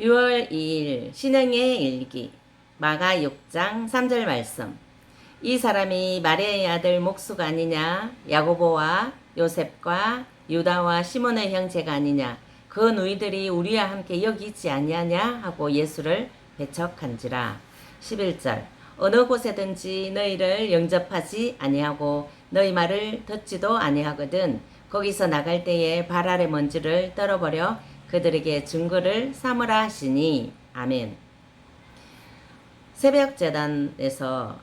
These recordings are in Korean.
6월 2일 신행의 일기 마가 6장 3절 말씀. 이 사람이 마리아의 아들 목수가 아니냐? 야고보와 요셉과 유다와 시몬의 형제가 아니냐? 그 누이들이 우리와 함께 여기 있지 아니하냐? 하고 예수를 배척한지라. 11절. 어느 곳에든지 너희를 영접하지 아니하고 너희 말을 듣지도 아니하거든 거기서 나갈 때에 발 아래 먼지를 떨어버려 그들에게 증거를 삼으라 하시니 아멘. 새벽 재단에서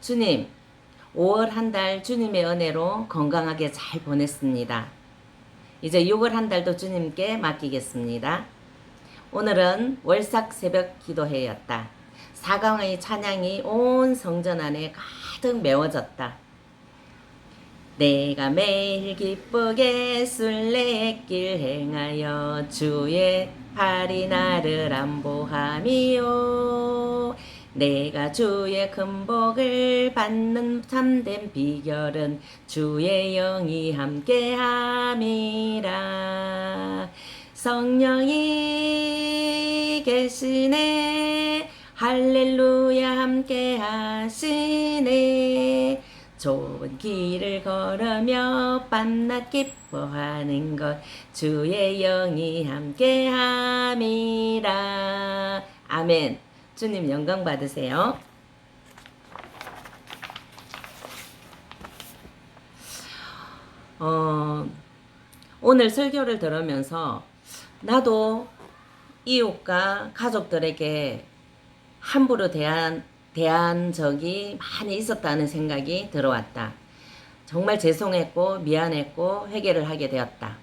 주님 5월 한 달 주님의 은혜로 건강하게 잘 보냈습니다. 이제 6월 한 달도 주님께 맡기겠습니다. 오늘은 월삭 새벽 기도회였다. 사강의 찬양이 온 성전 안에 가득 메워졌다. 내가 매일 기쁘게 순례길 행하여 주의 팔이 나를 안보함이요. 내가 주의 큰 복을 받는 참된 비결은 주의 영이 함께함이라. 성령이 계시네. 할렐루야 함께하시 네 좋은 길을 걸으며 밤낮 기뻐하는 것 주의 영이 함께함이라. 아멘. 주님 영광 받으세요. 어, 오늘 설교를 들으면서 나도 이웃과 가족들에게 함부로 대한 대한 적이 많이 있었다는 생각이 들어왔다. 정말 죄송했고 미안했고 회개를 하게 되었다.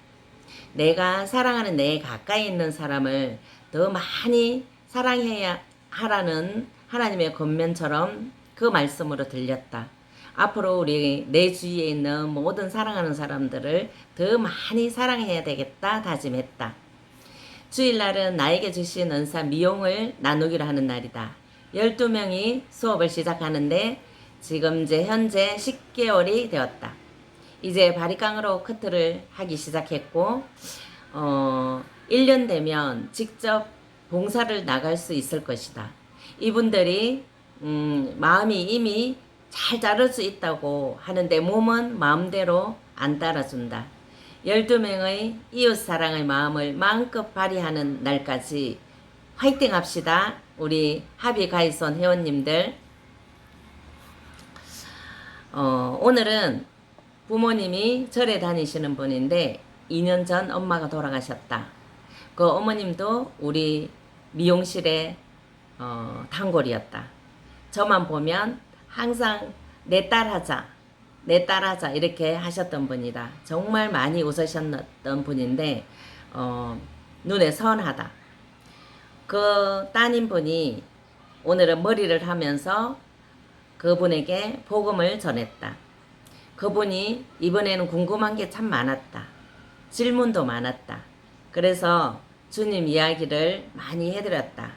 내가 사랑하는 내 가까이 있는 사람을 더 많이 사랑해야 하라는 하나님의 권면처럼 그 말씀으로 들렸다. 앞으로 우리 내 주위에 있는 모든 사랑하는 사람들을 더 많이 사랑해야 되겠다 다짐했다. 주일날은 나에게 주신 은사 미용을 나누기로 하는 날이다. 12명이 수업을 시작하는데 지금 이제 현재 10개월이 되었다. 이제 바리깡으로 커트를 하기 시작했고 어 1년 되면 직접 봉사를 나갈 수 있을 것이다. 이분들이 음, 마음이 이미 잘 자를 수 있다고 하는데 몸은 마음대로 안 따라준다. 12명의 이웃 사랑의 마음을 마음껏 발휘하는 날까지 화이팅 합시다. 우리 합의 가이선 회원님들. 어, 오늘은 부모님이 절에 다니시는 분인데 2년 전 엄마가 돌아가셨다. 그 어머님도 우리 미용실의 어, 단골이었다. 저만 보면 항상 내 딸 하자, 내 딸 하자 이렇게 하셨던 분이다. 정말 많이 웃으셨던 분인데 어, 눈에 선하다. 그 따님분이 오늘은 머리를 하면서 그분에게 복음을 전했다. 그분이 이번에는 궁금한 게 참 많았다. 질문도 많았다. 그래서 주님 이야기를 많이 해드렸다.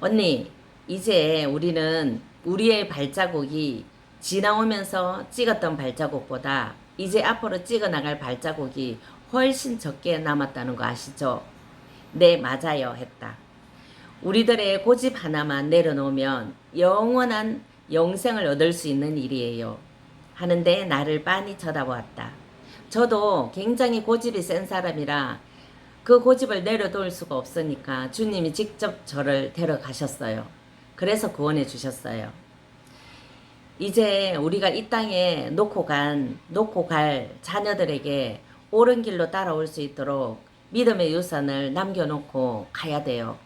언니, 이제 우리는 우리의 발자국이 지나오면서 찍었던 발자국보다 이제 앞으로 찍어 나갈 발자국이 훨씬 적게 남았다는 거 아시죠? 네, 맞아요. 했다. 우리들의 고집 하나만 내려놓으면 영원한 영생을 얻을 수 있는 일이에요. 하는데 나를 빤히 쳐다보았다. 저도 굉장히 고집이 센 사람이라 그 고집을 내려놓을 수가 없으니까 주님이 직접 저를 데려가셨어요. 그래서 구원해 주셨어요. 이제 우리가 이 땅에 놓고 간, 놓고 갈 자녀들에게 옳은 길로 따라올 수 있도록 믿음의 유산을 남겨놓고 가야 돼요.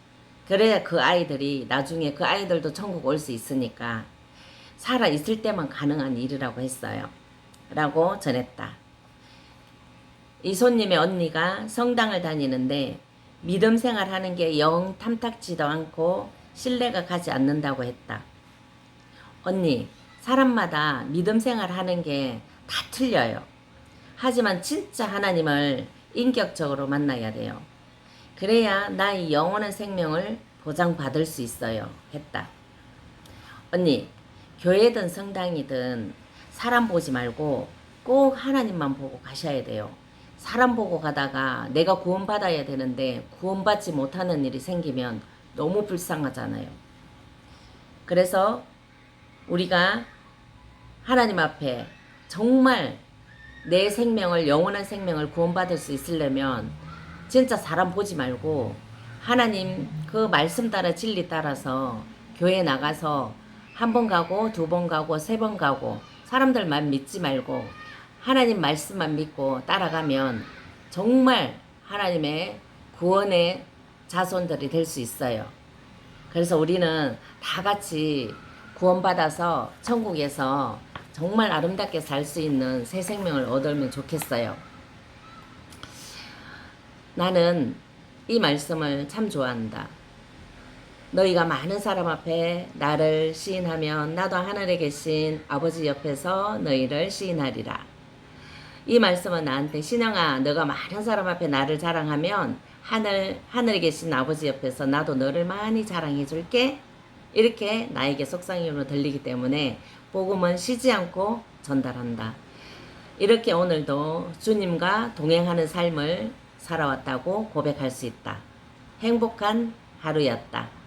그래야 그 아이들이 나중에 그 아이들도 천국 올 수 있으니까 살아 있을 때만 가능한 일이라고 했어요. 라고 전했다. 이 손님의 언니가 성당을 다니는데 믿음 생활 하는 게 영 탐탁지도 않고 신뢰가 가지 않는다고 했다. 언니, 사람마다 믿음 생활 하는 게 다 틀려요. 하지만 진짜 하나님을 인격적으로 만나야 돼요. 그래야 나의 영원한 생명을 보장받을 수 있어요. 했다. 언니, 교회든 성당이든 사람 보지 말고 꼭 하나님만 보고 가셔야 돼요. 사람 보고 가다가 내가 구원받아야 되는데 구원받지 못하는 일이 생기면 너무 불쌍하잖아요. 그래서 우리가 하나님 앞에 정말 내 생명을 영원한 생명을 구원받을 수 있으려면 진짜 사람 보지 말고 하나님 그 말씀 따라 진리 따라서 교회 나가서 한 번 가고 두 번 가고 세 번 가고 사람들만 믿지 말고 하나님 말씀만 믿고 따라가면 정말 하나님의 구원의 자손들이 될 수 있어요. 그래서 우리는 다 같이 구원받아서 천국에서 정말 아름답게 살 수 있는 새 생명을 얻으면 좋겠어요. 나는 이 말씀을 참 좋아한다. 너희가 많은 사람 앞에 나를 시인하면 나도 하늘에 계신 아버지 옆에서 너희를 시인하리라. 이 말씀은 나한테 신영아 너가 많은 사람 앞에 나를 자랑하면 하늘 하늘에 계신 아버지 옆에서 나도 너를 많이 자랑해 줄게. 이렇게 나에게 속상임으로 들리기 때문에 복음은 쉬지 않고 전달한다. 이렇게 오늘도 주님과 동행하는 삶을 살아왔다고 고백할 수 있다. 행복한 하루였다.